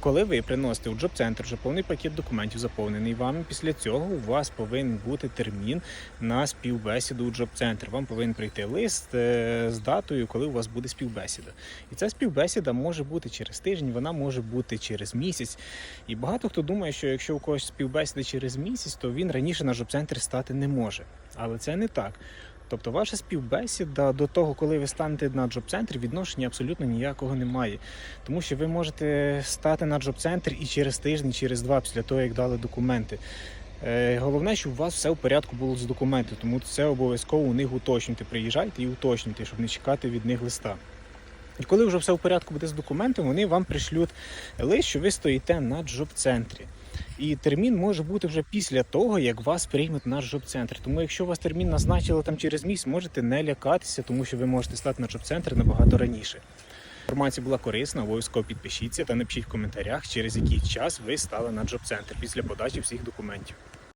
Коли ви приносите у джоб-центр вже повний пакет документів заповнений вами, після цього у вас повинен бути термін на співбесіду у джоб-центр. Вам повинен прийти лист е, з датою, коли у вас буде співбесіда. І ця співбесіда може бути через тиждень, вона може бути через місяць. І багато хто думає, що якщо у когось співбесіда через місяць, то він раніше на джоб-центр стати не може. Але це не так. Тобто ваша співбесіда до того, коли ви станете на джоб-центрі, відношення абсолютно ніякого немає. Тому що ви можете стати на джоб-центр і через тиждень, через два, після того, як дали документи. Е, Головне, щоб у вас все в порядку було з документами, тому це обов'язково у них уточнюйте. Приїжджайте і уточнюйте, щоб не чекати від них листа. І коли вже все в порядку буде з документами, вони вам пришлють лист, що ви стоїте на джоб-центрі. І термін може бути вже після того, як вас приймуть на джоб-центр. Тому якщо у вас термін назначили там через місяць, можете не лякатися, тому що ви можете стати на джоб-центр набагато раніше. Інформація була корисна, обов'язково підпишіться та напишіть в коментарях, через який час ви стали на джоб-центр після подачі всіх документів.